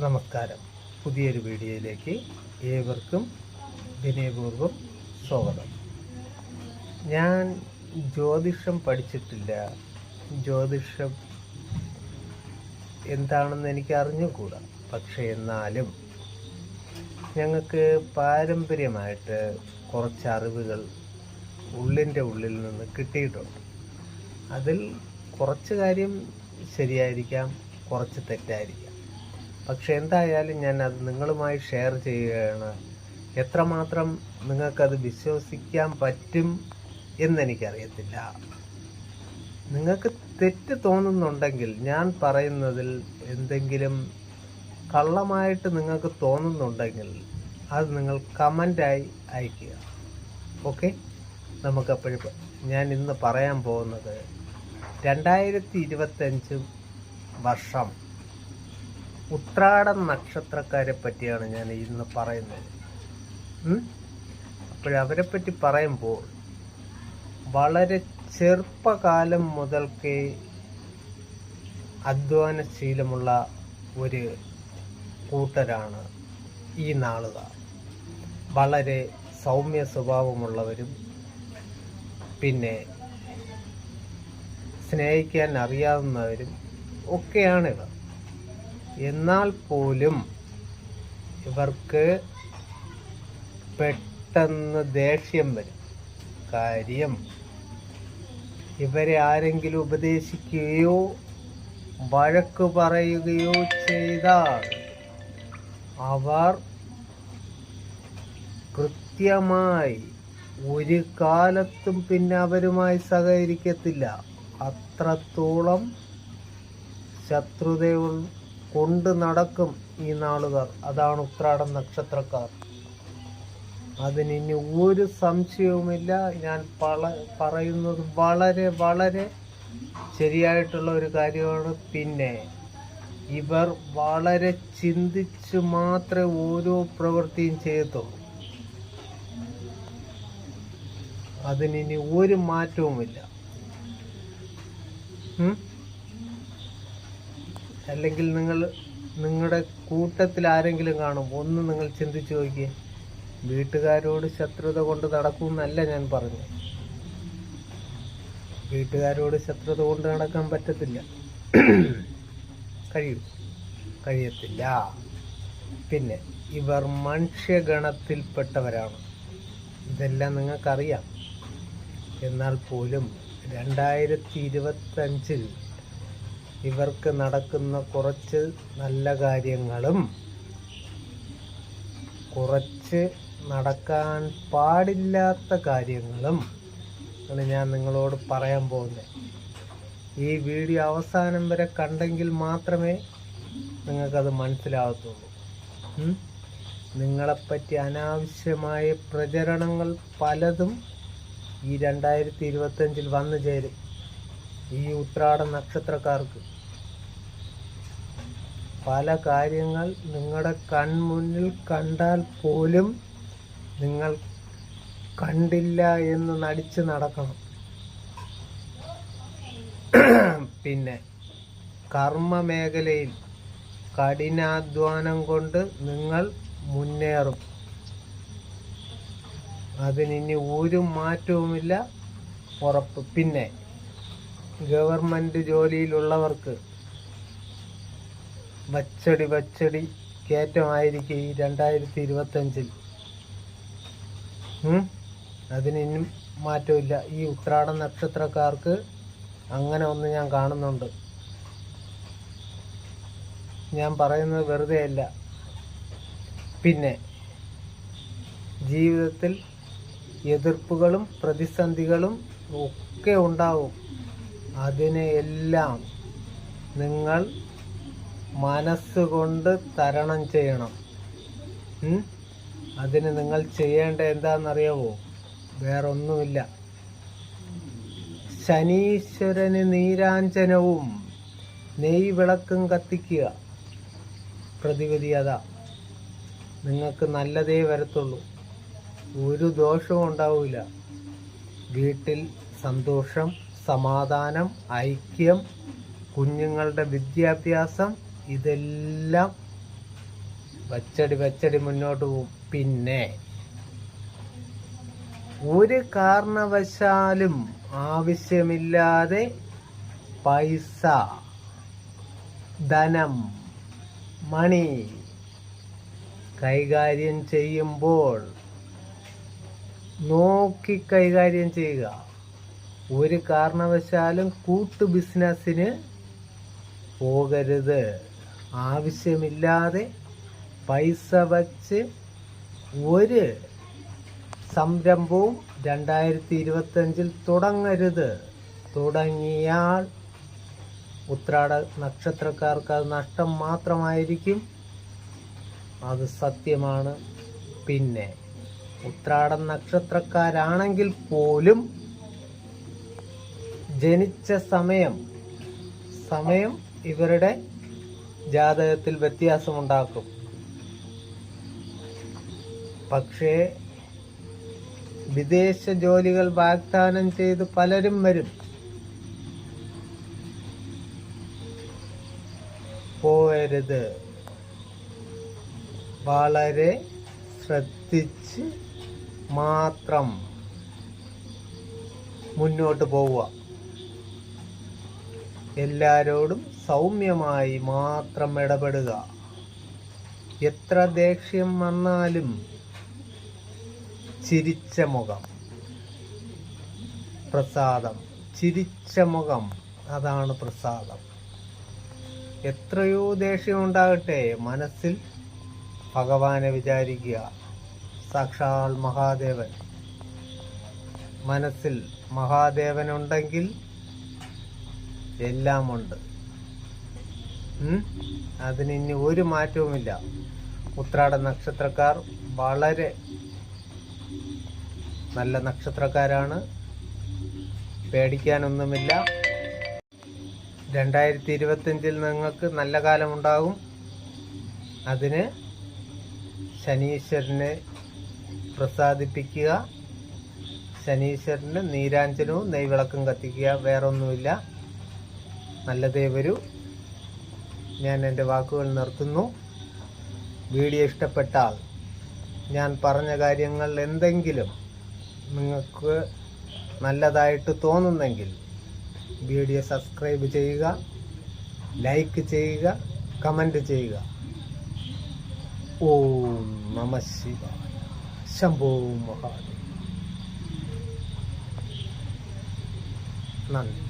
നമസ്കാരം. പുതിയൊരു വീഡിയോയിലേക്ക് ഏവർക്കും വിനയപൂർവം സ്വാഗതം. ഞാൻ ജ്യോതിഷം പഠിച്ചിട്ടില്ല. ജ്യോതിഷം എന്താണെന്ന് എനിക്ക് അറിഞ്ഞുകൂടാ. പക്ഷെ എന്നാലും ഞങ്ങൾക്ക് പാരമ്പര്യമായിട്ട് കുറച്ച് അറിവുകൾ ഉള്ളിന്റെ ഉള്ളിൽ നിന്ന് കിട്ടിയിട്ടുണ്ട്. അതിൽ കുറച്ച് കാര്യം ശരിയായിരിക്കാം കുറച്ച് തെറ്റായിരിക്കാം. പക്ഷെ എന്തായാലും ഞാൻ അത് നിങ്ങളുമായി ഷെയർ ചെയ്യുകയാണ്. എത്രമാത്രം നിങ്ങൾക്കത് വിശ്വസിക്കാൻ പറ്റും എന്നെനിക്കറിയത്തില്ല. നിങ്ങൾക്ക് തെറ്റ് തോന്നുന്നുണ്ടെങ്കിൽ ഞാൻ പറയുന്നതിൽ എന്തെങ്കിലും കള്ളമായിട്ട് നിങ്ങൾക്ക് തോന്നുന്നുണ്ടെങ്കിൽ അത് നിങ്ങൾ കമന്റായി അയയ്ക്കുക. ഓക്കെ നമുക്കപ്പോഴും ഞാൻ ഇന്ന് പറയാൻ പോകുന്നത് രണ്ടായിരത്തി ഇരുപത്തഞ്ച് വർഷം ഉത്രാടം നക്ഷത്രക്കാരെ പറ്റിയാണ് ഞാൻ ഇന്ന് പറയുന്നത്. അപ്പോഴവരെ പറ്റി പറയുമ്പോൾ വളരെ ചെറുപ്പകാലം മുതൽക്കേ അധ്വാനശീലമുള്ള ഒരു കൂട്ടരാണ് ഈ നാളുകാർ. വളരെ സൗമ്യ സ്വഭാവമുള്ളവരും പിന്നെ സ്നേഹിക്കാൻ അറിയാവുന്നവരും ഒക്കെയാണിവർ. എന്നാൽ പോലും ഇവർക്ക് പെട്ടെന്ന് ദേഷ്യം വരും. കാര്യം ഇവരെ ആരെങ്കിലും ഉപദേശിക്കുകയോ വഴക്ക് പറയുകയോ ചെയ്താൽ അവർ കൃത്യമായി ഒരു കാലത്തും പിന്നെ അവരുമായി സഹകരിക്കത്തില്ല. അത്രത്തോളം ശത്രുതകൾ കൊണ്ട് നടക്കും ഈ നാളുകാർ. അതാണ് ഉത്രാടം നക്ഷത്രക്കാർ. അതിനി ഒരു സംശയവുമില്ല. ഞാൻ പള പറയുന്നത് വളരെ വളരെ ശരിയായിട്ടുള്ള ഒരു കാര്യമാണ്. പിന്നെ ഇവർ വളരെ ചിന്തിച്ച് മാത്രമേ ഓരോ പ്രവൃത്തിയും ചെയ്യത്തുള്ളൂ. അതിനി ഒരു മാറ്റവുമില്ല? അല്ലെങ്കിൽ നിങ്ങൾ നിങ്ങളുടെ കൂട്ടത്തിൽ ആരെങ്കിലും കാണും. ഒന്ന് നിങ്ങൾ ചിന്തിച്ചു നോക്കിയേ. വീട്ടുകാരോട് ശത്രുത കൊണ്ട് നടക്കുമെന്നല്ല ഞാൻ പറഞ്ഞു വീട്ടുകാരോട് ശത്രുത കൊണ്ട് നടക്കാൻ പറ്റത്തില്ല. കഴിയും. കഴിയത്തില്ല. പിന്നെ ഇവർ മനുഷ്യഗണത്തിൽപ്പെട്ടവരാണ്. ഇതെല്ലാം നിങ്ങൾക്കറിയാം. എന്നാൽ പോലും രണ്ടായിരത്തി ഇരുപത്തഞ്ചിൽ ഇവർക്ക് നടക്കുന്ന കുറച്ച് നല്ല കാര്യങ്ങളും കുറച്ച് നടക്കാൻ പാടില്ലാത്ത കാര്യങ്ങളും ആണ് ഞാൻ നിങ്ങളോട് പറയാൻ പോകുന്നത്. ഈ വീഡിയോ അവസാനം വരെ കണ്ടെങ്കിൽ മാത്രമേ നിങ്ങൾക്കത് മനസ്സിലാകത്തുള്ളൂ? നിങ്ങളെപ്പറ്റി അനാവശ്യമായ പ്രചരണങ്ങൾ പലതും ഈ രണ്ടായിരത്തി ഇരുപത്തഞ്ചിൽ വന്നു ചേരും. ഈ ഉത്രാട നക്ഷത്രക്കാർക്ക്. പല കാര്യങ്ങൾ നിങ്ങളുടെ കൺമുന്നിൽ കണ്ടാൽ പോലും നിങ്ങൾ കണ്ടില്ല എന്ന് നടിച്ച് നടക്കണം. പിന്നെ കർമ്മ മേഖലയിൽ കഠിനാധ്വാനം കൊണ്ട് നിങ്ങൾ മുന്നേറും. അതിനി ഒരു മാറ്റവുമില്ല ഉറപ്പ്. പിന്നെ ഗവൺമെന്റ് ജോലിയിലുള്ളവർക്ക് വച്ചടി വച്ചടി കയറ്റമായിരിക്കും ഈ രണ്ടായിരത്തി ഇരുപത്തഞ്ചിൽ അതിനും മാറ്റമില്ല. ഈ ഉത്രാട നക്ഷത്രക്കാർക്ക് അങ്ങനെ ഒന്ന് ഞാൻ കാണുന്നുണ്ട്. ഞാൻ പറയുന്നത് വെറുതെയല്ല പിന്നെ ജീവിതത്തിൽ എതിർപ്പുകളും പ്രതിസന്ധികളും ഒക്കെ ഉണ്ടാവും. അതിനെയെല്ലാം നിങ്ങൾ മനസ്സുകൊണ്ട് തരണം ചെയ്യണം? അതിന് നിങ്ങൾ ചെയ്യേണ്ട എന്താണെന്നറിയാവോ? വേറൊന്നുമില്ല. ശനീശ്വരന് നീരാഞ്ജനവും നെയ് വിളക്കും കത്തിക്കുക. പ്രതിവിധി അതാ. നിങ്ങൾക്ക് നല്ലതേ വരത്തുള്ളൂ. ഒരു ദോഷവും ഉണ്ടാവില്ല. വീട്ടിൽ സന്തോഷം സമാധാനം ഐക്യം കുഞ്ഞുങ്ങളുടെ വിദ്യാഭ്യാസം ഇതെല്ലാം വച്ചടി വച്ചടി മുന്നോട്ട് പോകും. പിന്നെ ഒരു കാരണവശാലും ആവശ്യമില്ലാതെ പൈസ ധനം മണി കൈകാര്യം ചെയ്യുമ്പോൾ നോക്കി കൈകാര്യം ചെയ്യുക. ഒരു കാരണവശാലും കൂട്ട് ബിസിനസ്സിന് പോകരുത്. ആവശ്യമില്ലാതെ പൈസ വച്ച് ഒരു സംരംഭവും രണ്ടായിരത്തി ഇരുപത്തഞ്ചിൽ തുടങ്ങരുത്. തുടങ്ങിയാൽ ഉത്രാട നക്ഷത്രക്കാർക്ക് അത് നഷ്ടം മാത്രമായിരിക്കും. അത് സത്യമാണ്. പിന്നെ ഉത്രാടം നക്ഷത്രക്കാരാണെങ്കിൽ പോലും ജനിച്ച സമയം സമയം ഇവരുടെ ജാതകത്തിൽ വ്യത്യാസമുണ്ടാക്കും. പക്ഷേ വിദേശ ജോലികൾ വാഗ്ദാനം ചെയ്ത് പലരും വരും. പോകരുത് വളരെ ശ്രദ്ധിച്ച് മാത്രം മുന്നോട്ട് പോവുക. എല്ലാരോടും സൗമ്യമായി മാത്രം ഇടപെടുക. എത്ര ദേഷ്യം വന്നാലും ചിരിച്ച മുഖം. പ്രസാദം. ചിരിച്ച മുഖം. അതാണ് പ്രസാദം. എത്രയോ ദേഷ്യം ഉണ്ടാകട്ടെ മനസ്സിൽ. ഭഗവാനെ വിചാരിക്കുക. സാക്ഷാൽ മഹാദേവൻ. മനസ്സിൽ മഹാദേവൻ ഉണ്ടെങ്കിൽ എല്ലാമുണ്ട്? അതിന് ഇനി ഒരു മാറ്റവുമില്ല. ഉത്രാട നക്ഷത്രക്കാർ വളരെ നല്ല നക്ഷത്രക്കാരാണ്. പേടിക്കാനൊന്നുമില്ല. രണ്ടായിരത്തി ഇരുപത്തഞ്ചിൽ നിങ്ങൾക്ക് നല്ല കാലമുണ്ടാകും. അതിന് ശനീശ്വരനെ പ്രസാദിപ്പിക്കുക. ശനീശ്വരന് നീരാഞ്ജനവും നെയ്വിളക്കും കത്തിക്കുക. വേറൊന്നുമില്ല. നല്ലതേ വരൂ. ഞാൻ എന്റെ വാക്കുകൾ നിർത്തുന്നു. വീഡിയോ ഇഷ്ടപ്പെട്ടാൽ ഞാൻ പറഞ്ഞ കാര്യങ്ങൾ എന്തെങ്കിലും നിങ്ങൾക്ക് നല്ലതായിട്ട് തോന്നുന്നെങ്കിൽ വീഡിയോ സബ്സ്ക്രൈബ് ചെയ്യുക ലൈക്ക് ചെയ്യുക കമന്റ് ചെയ്യുക. ഓം നമ ശിവ ശംഭോ മഹാദേവ് നന്ദി.